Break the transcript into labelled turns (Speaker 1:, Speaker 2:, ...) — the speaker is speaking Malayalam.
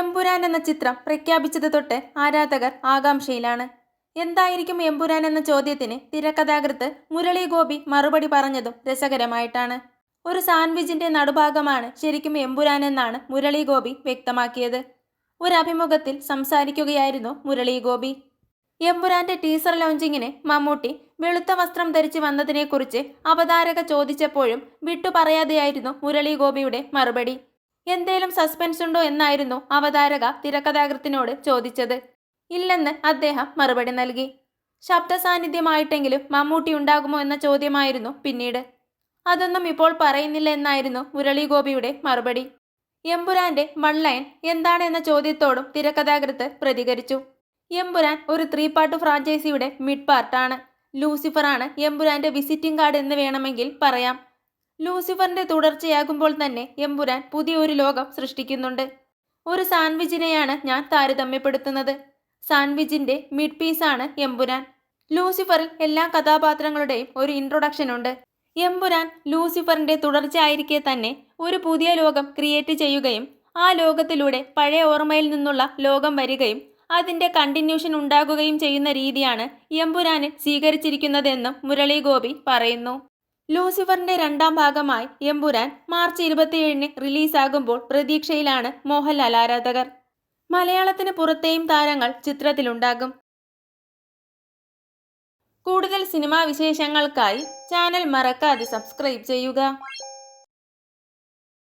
Speaker 1: എമ്പുരാൻ എന്ന ചിത്രം പ്രഖ്യാപിച്ചത് തൊട്ട് ആരാധകർ ആകാംക്ഷയിലാണ്. എന്തായിരിക്കും എമ്പുരാൻ എന്ന ചോദ്യത്തിന് തിരക്കഥാകൃത്ത് മുരളി ഗോപി മറുപടി പറഞ്ഞതും രസകരമായിട്ടാണ്. ഒരു സാൻഡ്വിച്ചിന്റെ നടുഭാഗമാണ് ശരിക്കും എമ്പുരാൻ എന്നാണ് മുരളി ഗോപി വ്യക്തമാക്കിയത്. ഒരു അഭിമുഖത്തിൽ സംസാരിക്കുകയായിരുന്നു മുരളി ഗോപി. എമ്പുരാന്റെ ടീസർ ലോഞ്ചിങ്ങിന് മമ്മൂട്ടി വെളുത്ത വസ്ത്രം ധരിച്ചു വന്നതിനെക്കുറിച്ച് അവതാരക ചോദിച്ചപ്പോഴും വിട്ടുപറയാതെയായിരുന്നു മുരളി ഗോപിയുടെ മറുപടി. എന്തേലും സസ്പെൻസ് ഉണ്ടോ എന്നായിരുന്നു അവതാരക തിരക്കഥാകൃത്തിനോട് ചോദിച്ചത്. ഇല്ലെന്ന് അദ്ദേഹം മറുപടി നൽകി. ശബ്ദ സാന്നിധ്യമായിട്ടെങ്കിലും മമ്മൂട്ടി ഉണ്ടാകുമോ എന്ന ചോദ്യമായിരുന്നു പിന്നീട്. അതൊന്നും ഇപ്പോൾ പറയുന്നില്ല എന്നായിരുന്നു മുരളി ഗോപിയുടെ മറുപടി. എമ്പുരാന്റെ വൺലൈൻ എന്താണ് എന്ന ചോദ്യത്തോടും തിരക്കഥാകൃത്ത് പ്രതികരിച്ചു. എമ്പുരാൻ ഒരു ത്രീ പാർട്ട് ഫ്രാഞ്ചൈസിയുടെ മിഡ് പാർട്ടാണ് ലൂസിഫറാണ് എമ്പുരാന്റെ വിസിറ്റിംഗ് കാർഡ് എന്ന് വേണമെങ്കിൽ പറയാം. ലൂസിഫറിന്റെ തുടർച്ചയാകുമ്പോൾ തന്നെ എമ്പുരാൻ പുതിയൊരു ലോകം സൃഷ്ടിക്കുന്നുണ്ട്. ഒരു സാൻഡ്വിച്ചിനെയാണ് ഞാൻ താരതമ്യപ്പെടുത്തുന്നത്. സാൻഡ്വിച്ചിന്റെ മിഡ് പീസാണ് എമ്പുരാൻ. ലൂസിഫറിൽ എല്ലാ കഥാപാത്രങ്ങളുടെയും ഒരു ഇൻട്രൊഡക്ഷൻ ഉണ്ട്. എമ്പുരാൻ ലൂസിഫറിന്റെ തുടർച്ചയായിരിക്കെ തന്നെ ഒരു പുതിയ ലോകം ക്രിയേറ്റ് ചെയ്യുകയും ആ ലോകത്തിലൂടെ പഴയ ഓർമ്മയിൽ നിന്നുള്ള ലോകം വരികയും അതിന്റെ കണ്ടിന്യൂഷൻ ഉണ്ടാകുകയും ചെയ്യുന്ന രീതിയാണ് എമ്പുരാനിൽ സ്വീകരിച്ചിരിക്കുന്നതെന്നും മുരളി ഗോപി പറയുന്നു. ലൂസിഫറിന്റെ രണ്ടാം ഭാഗമായി എമ്പുരാൻ മാർച്ച് ഇരുപത്തിയേഴിന് റിലീസാകുമ്പോൾ പ്രതീക്ഷയിലാണ് മോഹൻലാൽ ആരാധകർ. മലയാളത്തിന് പുറത്തെയും താരങ്ങൾ ചിത്രത്തിലുണ്ടാകും. കൂടുതൽ സിനിമാ വിശേഷങ്ങൾക്കായി ചാനൽ മറക്കാതെ സബ്സ്ക്രൈബ് ചെയ്യുക.